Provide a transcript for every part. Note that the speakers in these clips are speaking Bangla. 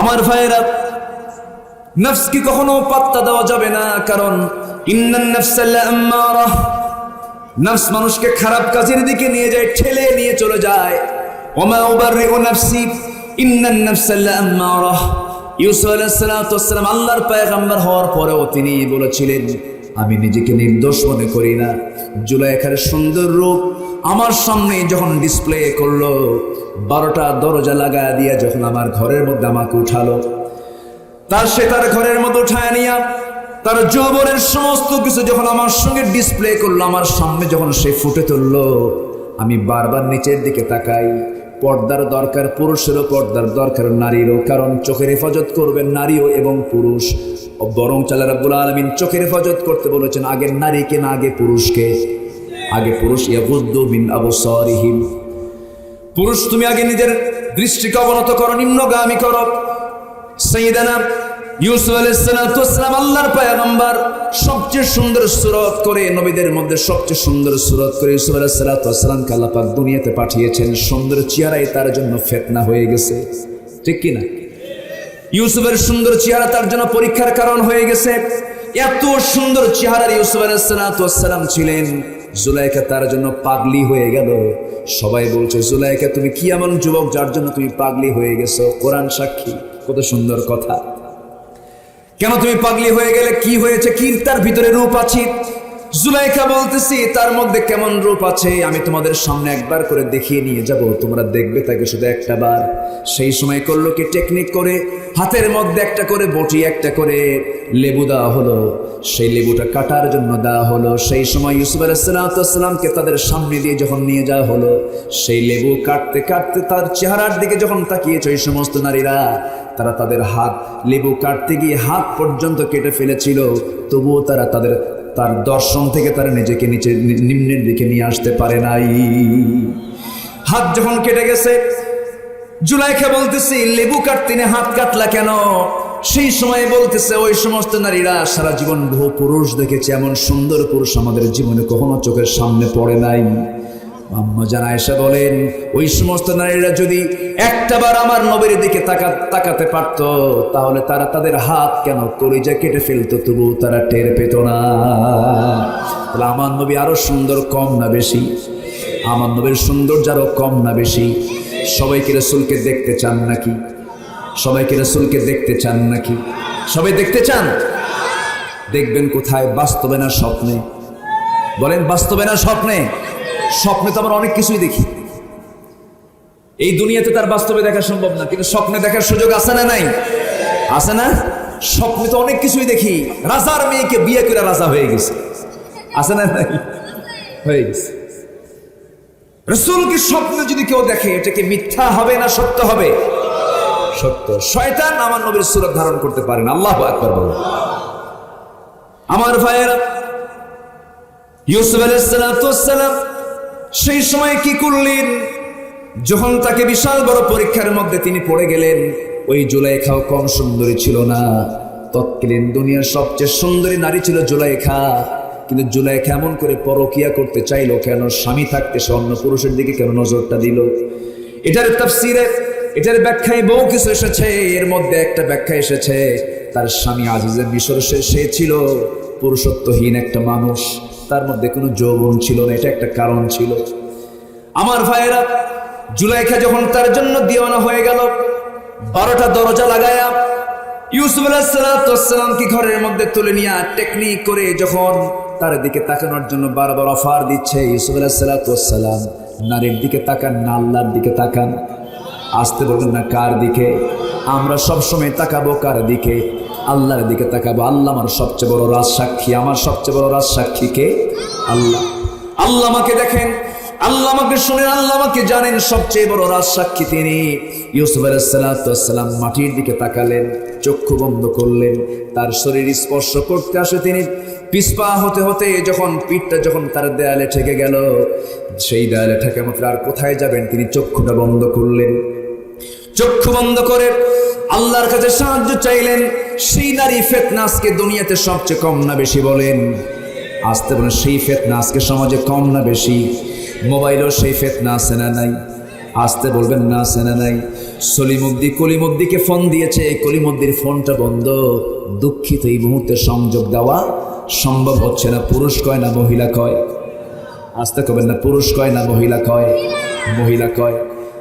আমার ভাইয়েরা, নফসকে কখনো পাত্তা দেওয়া যাবে না, কারণ নফস মানুষকে খারাপ কাজের দিকে নিয়ে যায়, ঠেলে নিয়ে চলে যায়। ওমা উবাররিউ নাফসি ইন্নান নাফসাল্লা আম্মারাহ ইউসুফ সালাতু ওয়াসসালাম আল্লাহর পয়গম্বর হওয়ার পরেও তিনি বলেছিলেন আমি নিজেকে নির্দোষ মনে করি না। জুলাইখার সুন্দর রূপ আমার সামনে যখন ডিসপ্লে করল, বারোটা দরজা লাগায় দিয়া যখন আমার ঘরের মধ্যে আমাকে উঠালো। তার সে তার ঘরের মধ্যে উঠায় নিয়া, তার যৌবনের সমস্ত কিছু যখন আমার সঙ্গে ডিসপ্লে করল, আমার সামনে যখন সে ফুটে তুললো, আমি বারবার নিচের দিকে তাকাই। পর্দার দরকার পুরুষেরও পর্দার দরকার নারীরও, কারণ চোখের হেফাজত করবেন নারীও এবং পুরুষ। বরং চালার আব্বুল আলমিন চোখের হেফাজত করতে বলেছেন, আগে নারীকে না, আগে পুরুষকে। আগে পুরুষ ইয়াবুদ্দিন মিন পুরুষ তুমি আগে নিজের দৃষ্টিকে অবনত করো, নিম্নগামী করো। সৈদানা ইউসুফ আলাইসালাম আল্লাহর পায়গম্বর, সবচেয়ে সুন্দর সুরত করে নবীদের মধ্যে সবচেয়ে সুন্দর সুরত করে ইউসুফ আলাইসালামকে আল্লাপাক দুনিয়াতে পাঠিয়েছেন। সুন্দর চেহারাই তার জন্য ফেতনা হয়ে গেছে। ঠিক কি না ইউসুফের সুন্দর চেহারা তার জন্য পরীক্ষার কারণ হয়ে গেছে। এত সুন্দর চেহারার ইউসুফ আলাইসালাম ছিলেন। জুলাইকা তার জন্য পাগলি হয়ে গেল। সবাই বলছে, জুলাইকা, তুমি কি এমন যুবক যার জন্য তুমি পাগলি হয়ে গেছো? কোরআন সাক্ষী, কত সুন্দর কথা। কেন তুমি পাগলি হয়ে গেলে? কি হয়েছে? কি তার ভিতরে রূপ আছে? জুলাইখা বলতেছি, তার মধ্যে কেমন রূপ আছে? আমি তোমাদের সামনে একবার করে দেখিয়ে নিয়ে যাব। তোমরা দেখবে তাকে শুধু একটা বার। সেই সময় করল কি টেকনিক করে, হাতের মধ্যে একটা করে, বটি একটা করে লেবু দেওয়া হলো। সেই লেবুটা কাটার জন্য দেওয়া হলো। সেই সময় ইউসুফ আলাইসালামকে তাদের সামনে দিয়ে যখন নিয়ে যাওয়া হলো, সেই লেবু কাটতে কাটতে তার চেহারার দিকে যখন তাকিয়েছে ওই সমস্ত নারীরা, তারা তাদের হাত, লেবু কাটতে গিয়ে হাত পর্যন্ত কেটে ফেলেছিল। তবুও তারা তাদের তার দর্শন থেকে তারা নিজেকে নিচে নিম্নের দিকে নিয়ে আসতে পারে নাই। হাত যখন কেটে গেছে, জুলাইখা বলতেছি, লেবু কাটতে নিয়ে হাত কাটলা কেন? সেই সময় বলতেছে, ওই সমস্ত নারীরা সারা জীবন বহু পুরুষ দেখেছে, এমন সুন্দর পুরুষ আমাদের জীবনে কখনো চোখের সামনে পড়ে নাই। আম্মা জানা এসে বলেন, ওই সমস্ত নারীরা যদি একটাবার আমার নবীর দিকে তাকা তাকাতে পারত, তাহলে তারা তাদের হাত কেন কলিজা কেটে ফেলতো? তবু তারা টের পেত না। তাহলে আমার নবী আরও সুন্দর, কম না বেশি? আমার নবীর সৌন্দর্য আরও কম না বেশি? সবাইকে রসুলকে দেখতে চান নাকি? সবাইকে রসুলকে দেখতে চান নাকি? সবাই দেখতে চান? দেখবেন কোথায়? বাস্তবে না স্বপ্নে? বলেন, বাস্তবে না স্বপ্নে? স্বপ্নে তো আমরা অনেক কিছুই দেখি। এই দুনিয়াতে তার বাস্তবে দেখা সম্ভব না, কিন্তু স্বপ্নে দেখার সুযোগ আছে না নাই? আছে না? স্বপ্নে তো অনেক কিছুই দেখি। রাজার মেয়েকে বিয়ে করে রাজা হয়ে গেছে। আছে না নাই? হয়ে গেছে। রসুলকে স্বপ্নে যদি কেউ দেখে, এটা কি মিথ্যা হবে না সত্য হবে? সত্য। শয়তান আমার নবীর সুরত ধারণ করতে পারে না। আল্লাহ আকবর বলেন। আমার ভাইয়েরা, ইউসুফ আলাইসালাম সেই সময় কি করলেন? যখন তাকে বিশাল বড় পরীক্ষার মধ্যে তিনি পড়ে গেলেন, ওই জুলাইখাও কম সুন্দরী ছিল না। তৎকালীন দুনিয়ার সবচেয়ে সুন্দরী নারী ছিল জুলাইখা। কিন্তু জুলাইখা এমন করে পরকিয়া করতে চাইলো কেন? স্বামী থাকতে সে অন্য পুরুষের দিকে কেন নজরটা দিল? এটার তাফসিরে, এটার ব্যাখ্যায় বহু কিছু এসেছে। এর মধ্যে একটা ব্যাখ্যা এসেছে, তার স্বামী আজিজের মিশর সে ছিল পুরুষত্বহীন একটা মানুষ। তার মধ্যে কোনো যৌবন ছিল না, এটা একটা কারণ ছিল। আমার ভাইয়েরা, জুলাইখা যখন তার জন্য দিওয়ানা হয়ে গেল, বারোটা দরজা লাগায়া ইউসুফ আলাহিসামকে ঘরের মধ্যে তুলে নিয়ে টেকনিক করে যখন তার দিকে তাকানোর জন্য বারবার অফার দিচ্ছে, ইউসুফ আলাহিসাল্লাম নারীর দিকে তাকান না আল্লাহর দিকে তাকান। আসতে বলবেন না কার দিকে? আমরা সবসময় তাকাবো কার দিকে? আল্লাহর দিকে তাকাবো। আল্লাহ আমার সবচেয়ে বড় রাজ সাক্ষী আমার সবচেয়ে বড় রাজ সাক্ষী কে? আল্লাহ। আল্লাহ আমাকে দেখেন। আল্লাহ আমাকে শুনেন। আল্লাহ আমাকে জানেন। সবচেয়ে বড় রাজ সাক্ষী তিনি। ইউসুফ আলাইসালাম মাটির দিকে তাকালেন, চক্ষু বন্ধ করলেন। তার শরীর স্পর্শ করতে আসে তিনি। পিসপা হতে হতে যখন পিঠটা যখন তার দেয়ালে ঠেকে গেল, সেই দেয়ালে ঠেকে মাত্র আর কোথায় যাবেন তিনি? চক্ষুটা বন্ধ করলেন। চক্ষু বন্ধ করে আল্লাহর কাছে সাহায্য চাইলেন, সেই নারী ফেতনা আজকে দুনিয়াতে সবচেয়ে কম না বেশি বলেন। আসতে বলেন, সেই ফেতনা আজকে সমাজে কম না বেশি? মোবাইলও সেই ফেতনা আছে না নাই? আসতে বলবেন, না আছে নাই? সলিমুদ্দি কলিমুদ্দিকে ফোন দিয়েছে, এই কলিমুদ্দির ফোনটা বন্ধ। দুঃখিত, এই মুহূর্তে সংযোগ দেওয়া সম্ভব হচ্ছে না। পুরুষ কয় না, মহিলা কয়? আসতে কবেন না, পুরুষ কয় না, মহিলা কয়? মহিলা কয়।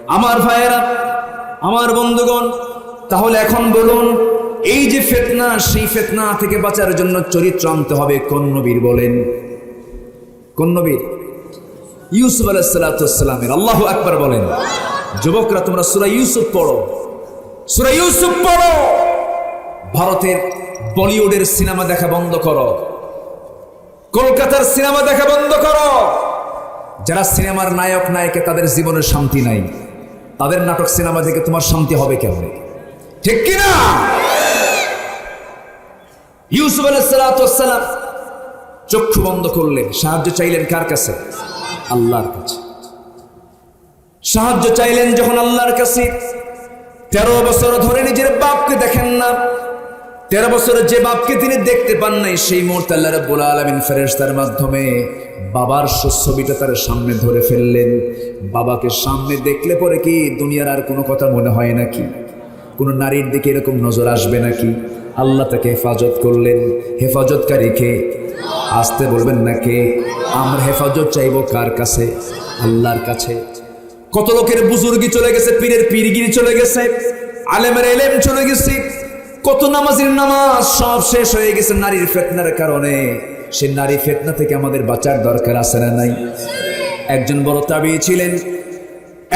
আমার ভাইয়েরা আমার বন্ধুগণ, তাহলে এখন বলুন, এই যে ফেতনা, সেই ফেতনা থেকে বাঁচার জন্য চরিত্র আনতে হবে কোন নবীর বলেন? কোন নবীর? ইউসুফ আলাইসালামের আল্লাহ আকবার বলেন। যুবকরা, তোমরা সুরা ইউসুফ পড়ো। সুরা ইউসুফ পড়ো! ভারতের বলিউডের সিনেমা দেখা বন্ধ করো। কলকাতার সিনেমা দেখা বন্ধ করো। যারা সিনেমার নায়ক, নায়কে, তাদের জীবনের শান্তি নাই। তাদের নাটক সিনেমা দেখে তোমার শান্তি হবে কেমন? ঠিক কিনা? ইউসুফ আলাইসালাম চক্ষু বন্ধ করলেন। সাহায্য চাইলেন কার কাছে? আল্লাহর কাছে। সাহায্য চাইলেন যখন আল্লাহর কাছে। তেরো বছর ধরে নিজের বাপকে দেখেন না। তেরো বছরে যে বাপকে তিনি দেখতে পান নাই, সেই মুহূর্তে আল্লাহ রাব্বুল আলামিন ফেরেশতার মাধ্যমে বাবার ছবিটা তার সামনে ধরে ফেললেন। বাবাকে সামনে দেখলে পরে কি দুনিয়ার আর কোনো কথা মনে হয় নাকি? কোনো নারীর দিকে এরকম নজর আসবে নাকি? আল্লাহ তাকে হেফাজত করলেন। হেফাজতকারীকে আসতে বলবেন না কে? আমরা হেফাজত চাইব কার কাছে? আল্লাহর কাছে। কত লোকের বুজুর্গি চলে গেছে, পীরের পীরগিরি চলে গেছে, আলেমের এলেম চলে গেছে। কত নামাজের নামাজ সব শেষ হয়ে গেছে নারীর ফেতনার কারণে। সে নারী ফেতনা থেকে আমাদের বাঁচার দরকার আছে না নাই? একজন বড় তাবি ছিলেন।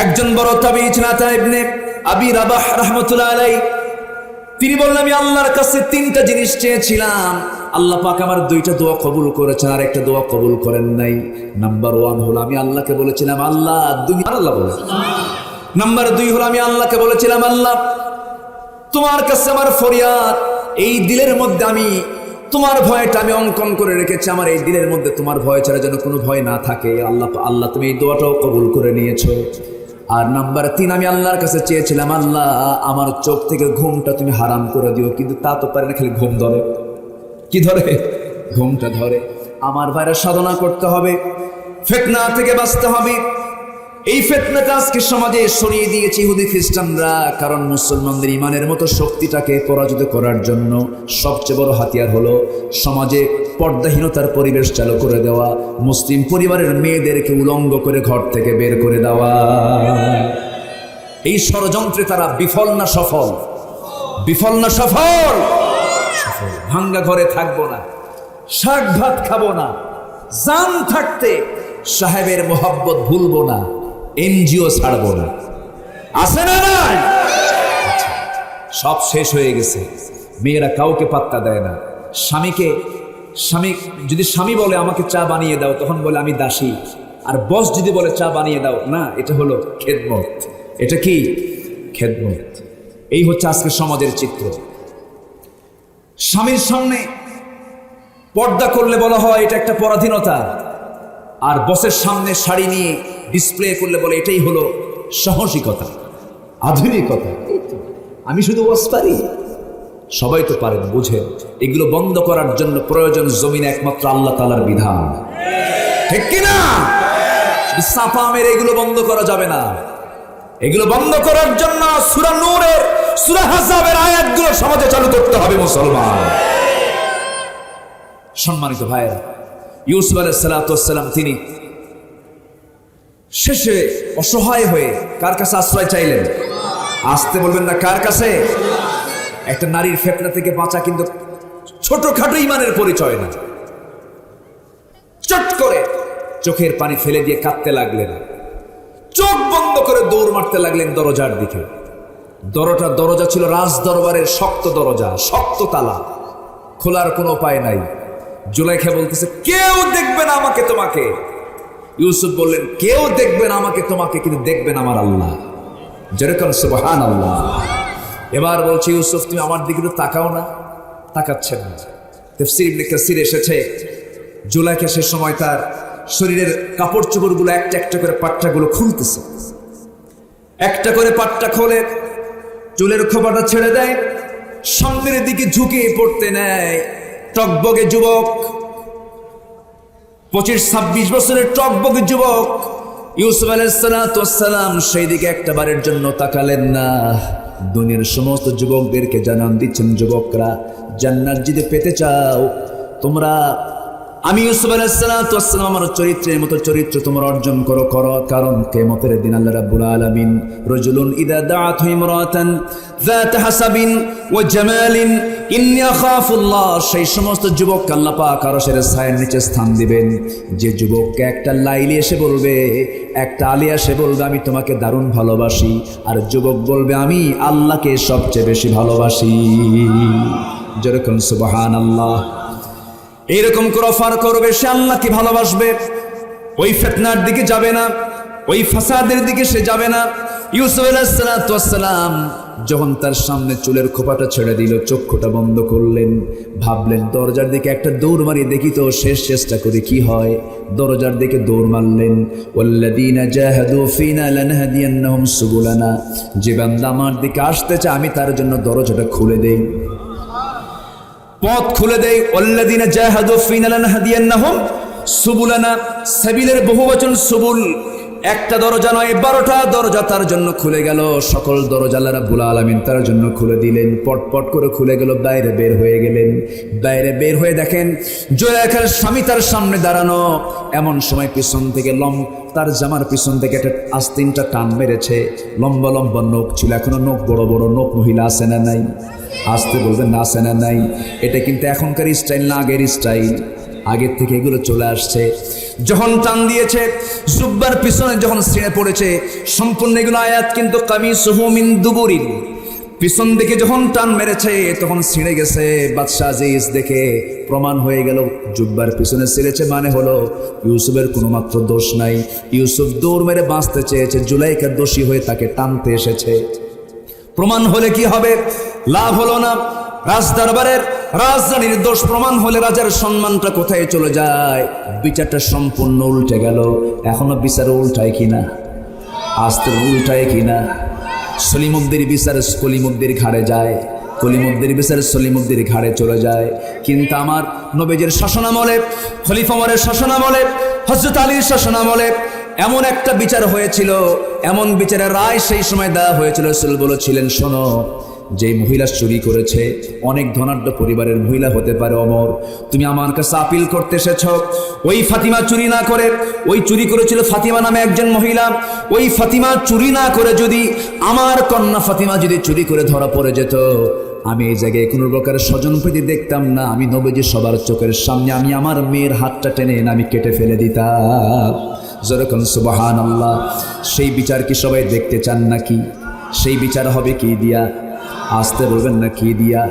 একজন বড় তাবি ছিলেন আবি রাবাহ রাহমাতুল্লাহ আলাই তিনি বললেন, আমি আল্লাহর কাছে তিনটা জিনিস চেয়েছিলাম। আল্লাহ পাক আমার দুইটা দোয়া কবুল করেছেন, আর একটা দোয়া কবুল করেন নাই। নাম্বার ওয়ান হলো, আমি আল্লাহকে বলেছিলাম, আল্লাহ, দুই আল্লাহ বলে নাম্বার দুই হলো, আমি আল্লাহকে বলেছিলাম, আল্লাহ তোমার কাছে আমার ফরিয়াদ, এই দিলের মধ্যে আমি, তোমার ভয়টা আমি অঙ্কন করে রেখেছি, আমার এই দিলের মধ্যে তোমার ভয় ছাড়া যেন কোনো ভয় না থাকে। আল্লাহ আল্লাহ, তুমি এই দোয়াটাও কবুল করে নিয়েছো। আর নাম্বার তিন, আমি আল্লাহর কাছে চেয়েছিলাম, আল্লাহ, আমার চোখ থেকে ঘুমটা তুমি হারাম করে দিও, কিন্তু তা তো পারে না, খালি ঘুম ধরে। কি ধরে? ঘুমটা ধরে। আমার ভাইরা সাধনা করতে হবে, ফেতনা থেকে বাঁচতে হবে। এই ফেতনাটা আজকে সমাজে সরিয়ে দিয়েছে ইহুদি খ্রিস্টানরা, কারণ মুসলমানদের ইমানের মতো শক্তিটাকে পরাজিত করার জন্য সবচেয়ে বড় হাতিয়ার হলো সমাজে পর্দাহীনতার পরিবেশ চালু করে দেওয়া, মুসলিম পরিবারের মেয়েদেরকে উলঙ্গ করে ঘর থেকে বের করে দেওয়া। এই ষড়যন্ত্রে তারা বিফল না সফল? বিফল না সফল? সফল। ভাঙ্গা ঘরে থাকব না, শাক ভাত খাব না, জান থাকতে সাহেবের মোহাব্বত ভুলবো না। এনজিও ছাড়বো না। আছে না নাই? সব শেষ হয়ে গেছে। মেয়েরা কাউকে পাত্তা দেয় না। স্বামীকে, স্বামী, যদি স্বামী বলে আমাকে চা বানিয়ে দাও, তখন বলে আমি দাসী। আর বস যদি বলে চা বানিয়ে দাও, না, এটা হলো খেদমত। এটা কি? খেদমত। এই হচ্ছে আজকে সমাজের চিত্র। স্বামীর সামনে পর্দা করলে বলা হয় এটা একটা পরাধীনতা। আর বসের সামনে শাড়ি নিয়ে ডিসপ্লে করলে বলে, এটাই হলো সাহসিকতা, আধুনিকতা। আমি শুধু বস পারি। সবাই তো পারেন, বুঝেন, এগুলো বন্ধ করার জন্য প্রয়োজন জমিনে একমাত্র আল্লাহ তালার বিধান। ঠিক কিনা? শুধু সাপা মেরে এগুলো বন্ধ করা যাবে না। এগুলো বন্ধ করার জন্য সুরা নূরের, সুরা হাসাবের আয়াতগুলো সমাজে চালু করতে হবে মুসলমান। সম্মানিত ভাইয়েরা, ইউসুফ আলাইসালাম তিনি শেষে অসহায় হয়ে কার কাছে আশ্রয় চাইলেন? আসতে বলবেন না কার কাছে? একটা নারীর ফেতনা থেকে বাঁচা কিন্তু ছোটখাটো ইমানের পরিচয় না। চট করে চোখের পানি ফেলে দিয়ে কাঁদতে লাগলেন। চোখ বন্ধ করে দৌড় মারতে লাগলেন দরজার দিকে। দরজা দরজা ছিল রাজ দরবারের শক্ত দরজা, শক্ত তালা। খোলার কোনো উপায় নাই। জুলাইখা বলতেছে, কেউ দেখবে না আমাকে তোমাকে। ইউসুফ বললেন, কেউ দেখবেন আমাকে, তোমাকে কিন্তু দেখবেন আমার আল্লাহ। যেরকম সুবহান আল্লাহ এবার বলছে, ইউসুফ, তুমি আমার দিকে একটু তাকাও না তাকাচ্ছেন না। তেফসির এসেছে। জুলাইখা সে সময় তার শরীরের কাপড় চোপড়গুলো একটা একটা করে পাট্টাগুলো খুলতেছে। একটা করে পাট্টা খোলে, চুলের খোপাটা ছেড়ে দেয়, সামনের দিকে ঝুঁকে পড়তে নেয়। টকবগে যুবক পঁচিশ ছাব্বিশ বছরের টকবক যুবক। ইউসুফ আলাইসালাম সেই দিকে একটা বারের জন্য তাকালেন না। দুনিয়ার সমস্ত যুবকদেরকে জানান দিচ্ছেন, যুবকরা জান্নার যদি পেতে চাও, তোমরা আমি ইউসুফ আলাইসালাম আমার চরিত্রের মতো চরিত্র তোমার অর্জন করো করো, কারণ কে মতের দিন আল্লাহ রাবুল আলমিন রজুলুন ইদা দাঁত ইমরাতান যাত হাসাবিন ওয়া সেই সমস্ত যুবক আল্লাহ পাক আরশের ছায়ের নিচে স্থান দিবেন। যে যুবককে একটা লাইলি এসে বলবে, একটা আলিয়া এসে বলবে, আমি তোমাকে দারুণ ভালোবাসি। আর যুবক বলবে, আমি আল্লাহকে সবচেয়ে বেশি ভালোবাসি। যেরকম সুবহান আল্লাহ এইরকম করে অফার করবে, সে আল্লাহকে ভালোবাসবে। ওই ফেতনার দিকে যাবে না। ওই ফাসাদের দিকে সে যাবে না। ইউসুফ আলাইসালাম যখন তার সামনে চুলের খোপাটা ছেড়ে দিল, চক্ষুটা বন্ধ করলেন, ভাবলেন, দরজার দিকে একটা দৌড় মারি, দেখি তো শেষ চেষ্টা করে, কি হয়? দরজার দিকে দৌড় মারলেন সুবুলানা, যে বান্দা আমার দিকে আসতে চায়, আমি তার জন্য দরজাটা খুলে দেই। পথ খুলে দেয় অল্লাদিনা জাহাদু ফিনালান হাদিয়ান্নাহুম সুবুলানা, সাবিলের বহুবচন সুবুল একটা দরজা নয়, বারোটা দরজা তার জন্য খুলে গেল। সকল দরজা রাব্বুল আলামিন তার জন্য খুলে দিলেন পট পট করে খুলে গেল, বাইরে বের হয়ে গেলেন। বাইরে বের হয়ে দেখেন, জয়াখার স্বামী তার সামনে দাঁড়ানো। এমন সময় পিছন থেকে লম, তার জামার পিছন থেকে একটা আস্তিনটা টান মেরেছে। লম্বা লম্বা নখ ছিল, এখনও নখ, বড় বড় নখ মহিলা আছে না নাই? আসতে বলবেন না আসে না নাই। এটা কিন্তু এখনকার স্টাইল, না আগের স্টাইল। আগের থেকে এগুলো চলে আসছে। যখন টান দিয়েছে, জুব্বার পিছনে যখন ছিঁড়ে পড়েছে, সম্পূর্ণ এগুলো আয়াত কিন্তু কামি সুহুমিন দুবুরিন। পিছন দিকে যখন টান মেরেছে, তখন ছিঁড়ে গেছে, বাদশাহ আজিজ দেখে প্রমাণ হয়ে গেল, জুব্বার পিছনে ছিঁড়েছে মানে হলো ইউসুফের কোনো মাত্র দোষ নাই। ইউসুফ দৌড় মেরে বাঁচতে চেয়েছে জুলাইকার দোষী হয়ে তাকে টানতে এসেছে। প্রমাণ হলে কি হবে? লাভ হলো না। রাজ দরবারের রাজধানীর দোষ প্রমাণ হলে রাজার সম্মানটা কোথায় চলে যায়? বিচারটা সম্পূর্ণ উল্টে গেল। এখনও বিচার উল্টায় কিনা? আস্তে উল্টায় কিনা? সলিমুদ্দির বিচার কলিমুদ্দির ঘাড়ে যায়। কলিমুদ্দির বিচার সলিমুদ্দির ঘাড়ে চলে যায়। কিন্তু আমার নবীজের শাসনামলে খলিফামরের শাসনামলে হজরত আলীর শাসনামলে এমন একটা বিচার হয়েছিল। এমন বিচারের রায় সেই সময় দেওয়া হয়েছিল। রসুল বলেছিলেন, শোনো যে মহিলা চুরি করেছে, অনেক ধনাঢ্য পরিবারের মহিলা হতে পারে অমর। তুমি আমার কাছে আপিল করতে এসেছ। ওই ফাতিমা চুরি না করে, ওই চুরি করেছিল ফাতিমা নামে একজন মহিলা। ওই ফাতিমা চুরি না করে যদি আমার কন্যা ফাতিমা যদি চুরি করে ধরা পড়ে যেত, আমি এই জায়গায় কোনো প্রকার স্বজন প্রীতি দেখতাম না। আমি নবীজি সবার চোখের সামনে, আমি আমার মেয়ের হাতটা টেনে আমি কেটে ফেলে দিতাম। যেরকম সুবাহান আল্লাহ সেই বিচার কি সবাই দেখতে চান নাকি? সেই বিচার হবে কি দিয়া? আসতে বলবেন না কি দিয়া?